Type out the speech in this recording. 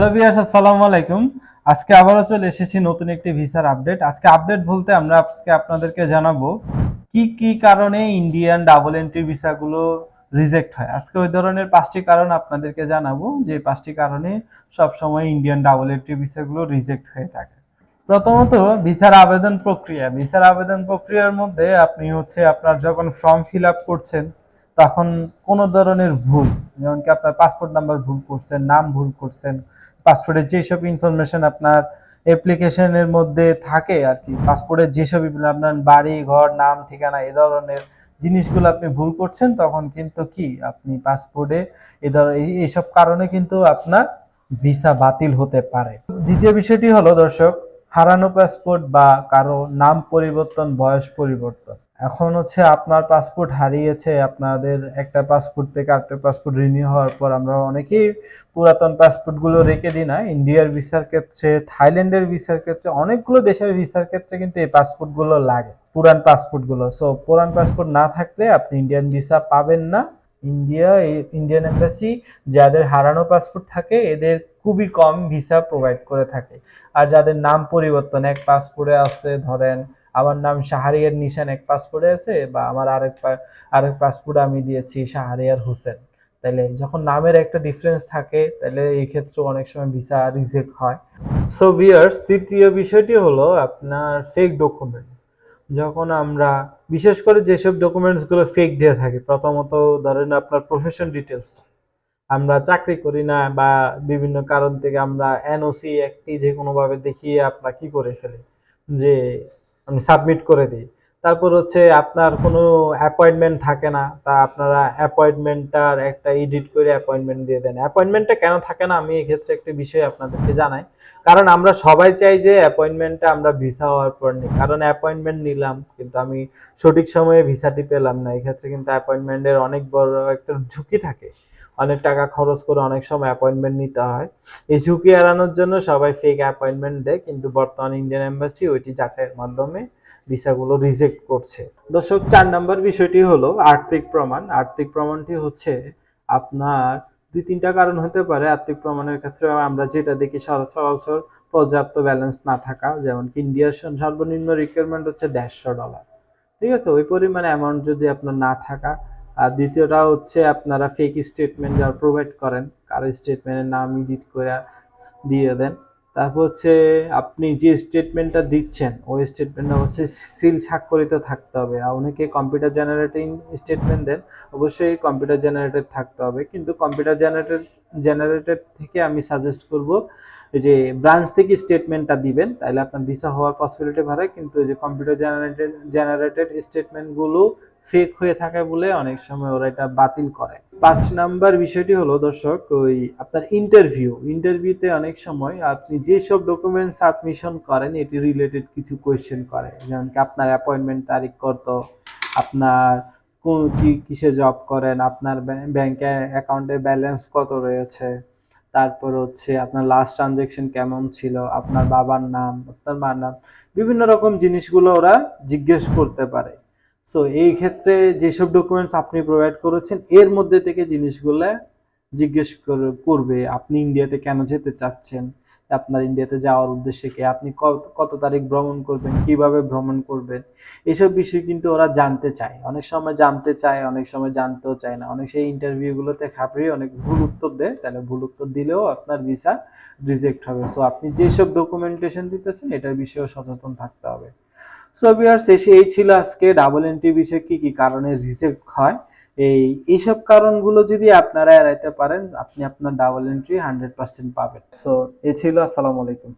Hello viewers, আসসালামু আলাইকুম। আজকে আবারও চলে এসেছি নতুন একটি ভিসার আপডেট। আজকে আপডেট বলতে আমরা আজকে আপনাদেরকে জানাব কি কি কারণে ইন্ডিয়ান ডাবল এন্ট্রি ভিসাগুলো রিজেক্ট হয়। আজকে ওই ধরনের পাঁচটি কারণ আপনাদেরকে জানাব, যে পাঁচটি কারণে সবসময় ইন্ডিয়ান ডাবল এন্ট্রি ভিসাগুলো রিজেক্ট হয়ে থাকে। প্রথমত, ভিসার আবেদন প্রক্রিয়া। ভিসার আবেদন প্রক্রিয়ার মধ্যে আপনি হচ্ছে আপনার যখন ফর্ম ফিল আপ করছেন, তখন কোনো ধরনের ভুল যেমন কি আপনার পাসপোর্ট নাম্বার ভুল করছেন, নাম ভুল করছেন পাসপোর্টের যেসব ইনফরমেশন আপনার অ্যাপ্লিকেশনের মধ্যে থাকে আর কি, পাসপোর্টের যেসব আপনার বাড়ি, ঘর, নাম, ঠিকানা এ ধরনের জিনিসগুলো আপনি ভুল করছেন, তখন কিন্তু কি আপনি পাসপোর্টে এ ধর, এই- এইসব কারণে কিন্তু আপনার ভিসা বাতিল হতে পারে। দ্বিতীয় বিষয়টি হলো দর্শক, হারানো পাসপোর্ট বা কারও নাম পরিবর্তন, বয়স পরিবর্তন। এখন হচ্ছে আপনার পাসপোর্ট হারিয়েছে, আপনাদের একটা পাসপোর্ট থেকে আরেকটা পাসপোর্ট রিনিউ হওয়ার পর আমরা অনেকেই পুরাতন পাসপোর্টগুলো রেখে দিই না। ইন্ডিয়ার ভিসার ক্ষেত্রে, থাইল্যান্ডের ভিসার ক্ষেত্রে, অনেকগুলো দেশের ভিসার ক্ষেত্রে কিন্তু এই পাসপোর্টগুলো লাগে, পুরান পাসপোর্টগুলো সো পুরান পাসপোর্ট না থাকলে আপনি ইন্ডিয়ান ভিসা পাবেন না। ইন্ডিয়া ইন্ডিয়ান এম্বাসি যাদের হারানো পাসপোর্ট থাকে, এদের খুবই কম ভিসা প্রোভাইড করে থাকে। আর যাদের নাম পরিবর্তন, এক পাসপোর্টে আছে, ধরেন আমার নাম শাহরিয়ার নিশান, এক পাসপোর্টে আছে, বা আমার আরেক আরেক পাসপোর্ট আমি দিয়েছি শাহরিয়ার হোসেন। তাহলে যখন নামের একটা ডিফারেন্স থাকে তাহলে এই ক্ষেত্রে অনেক সময় ভিসা রিজেক্ট হয়। সো ভিয়ার্স তৃতীয় বিষয়টি হলো আপনার ফেক ডকুমেন্ট যখন আমরা, বিশেষ করে যেসব ডকুমেন্টসগুলো ফেক দিয়ে থাকি, প্রথমত ধরেন আপনার প্রফেশন ডিটেলসটা আমরা চাকরি করি না, বা বিভিন্ন কারণ থেকে আমরা এনওসি একটি যে কোনোভাবে দেখিয়ে আপনার কি করে ফেলি? যে আমি সাবমিট করে দিই। তারপর হচ্ছে আপনার কোনো অ্যাপয়েন্টমেন্ট থাকে না, তা আপনারা অ্যাপয়েন্টমেন্টটার একটা এডিট করে অ্যাপয়েন্টমেন্ট দিয়ে দেন। অ্যাপয়েন্টমেন্টটা কেন থাকে না, আমি এক্ষেত্রে একটি বিষয় আপনাদেরকে জানাই। কারণ আমরা সবাই চাই যে অ্যাপয়েন্টমেন্টটা আমরা ভিসা হওয়ার পর নিই। কারণ অ্যাপয়েন্টমেন্ট নিলাম, কিন্তু আমি সঠিক সময়ে ভিসাটি পেলাম না। এক্ষেত্রে কিন্তু অ্যাপয়েন্টমেন্টের অনেক বড় একটা ঝুঁকি থাকে। অনেক টাকা খরচ করে অনেক সময় অ্যাপয়েন্টমেন্ট নিতে হয়। এই ঝুঁকি এড়ানোর জন্য সবাই ফেক অ্যাপয়েন্টমেন্ট দেয়, কিন্তু বর্তমান ইন্ডিয়ান এম্বাসি ওইটি যাচাইয়ের মাধ্যমে ভিসাগুলো রিজেক্ট করছে। দর্শক, চার নম্বর বিষয়টি হলো আর্থিক প্রমাণ। আর্থিক প্রমাণটি হচ্ছে আপনার দুই তিনটা কারণ হতে পারে। আর্থিক প্রমাণের ক্ষেত্রে আমরা যেটা দেখি সরাসর পর্যাপ্ত ব্যালেন্স না থাকা যেমন কি ইন্ডিয়ার সর্বনিম্ন রিকোয়ারমেন্ট হচ্ছে দেড়শো ডলার ঠিক আছে? ওই পরিমাণে অ্যামাউন্ট যদি আপনার না থাকা আর দ্বিতীয়টা হচ্ছে আপনারা ফেক স্টেটমেন্ট যারা প্রোভাইড করেন, কারও স্টেটমেন্টের নাম এডিট করে দিয়ে দেন। তারপর হচ্ছে আপনি যে স্টেটমেন্টটা দিচ্ছেন, ওই স্টেটমেন্টটা অবশ্যই সিল স্বাক্ষরিত থাকতে হবে। আর অনেকে কম্পিউটার জেনারেটিং স্টেটমেন্ট দেন, অবশ্যই কম্পিউটার জেনারেটেড থাকতে হবে। কিন্তু কম্পিউটার জেনারেটেড জেনারেটেড থেকে আমি সাজেস্ট করব যে ব্রাঞ্চ থেকে স্টেটমেন্টটা দিবেন, তাহলে আপনার ভিসা হওয়ার পসিবিলিটি বাড়ে। কিন্তু যে কম্পিউটার জেনারেটেড জেনারেটেড স্টেটমেন্টগুলো ফেক হয়ে থাকে বলে অনেক সময় ওরা এটা বাতিল করে। পাঁচ নাম্বার বিষয়টি হলো, দর্শক, ওই আপনার ইন্টারভিউ ইন্টারভিউতে অনেক সময় আপনি যেসব ডকুমেন্ট সাবমিশন করেন, এটি রিলেটেড কিছু কোয়েশ্চেন করে যেমন কি আপনার অ্যাপয়েন্টমেন্ট তারিখ কত, আপনার কোন, কি, কিসে জব করেন, আপনার ব্যাংকে অ্যাকাউন্টে ব্যালেন্স কত রয়েছে, তারপর হচ্ছে আপনার লাস্ট ট্রানজেকশন কেমন ছিল, আপনার বাবার নাম, আপনার মার নাম, বিভিন্ন রকম জিনিসগুলো ওরা জিজ্ঞেস করতে পারে। সো এই ক্ষেত্রে যেসব ডকুমেন্টস আপনি প্রোভাইড করেছেন, এর মধ্যে থেকে জিনিসগুলো জিজ্ঞেস কর- করবে, আপনি ইন্ডিয়াতে কেন যেতে চাচ্ছেন? আপনার ইন্ডিয়াতে যাওয়ার উদ্দেশ্যে কি? আপনি কত তারিখ ভ্রমণ করবেন? কীভাবে ভ্রমণ করবেন? এসব বিষয় কিন্তু ওরা জানতে চায়। অনেক সময় জানতে চায়, অনেক সময় জানতেও চায় না। অনেক সেই ইন্টারভিউগুলোতে খাবড়িয়ে অনেক ভুল উত্তর দেয়, তাহলে ভুল উত্তর দিলেও আপনার ভিসা রিজেক্ট হবে। সো আপনি যেসব ডকুমেন্টেশন দিতেছেন, এটার বিষয়েও সচেতন থাকতে হবে। সো বিয়ার শেষে এই ছিল আজকে ডাবল এন্ট্রি বিষয়ে কি কি কারণে রিজেক্ট হয়? এই, এইসব কারণগুলো যদি আপনারা এড়াইতে পারেন, আপনি আপনার ডাবল এন্ট্রি হান্ড্রেড পার্সেন্ট পাবেন। সো এ ছিল, আসসালামু আলাইকুম।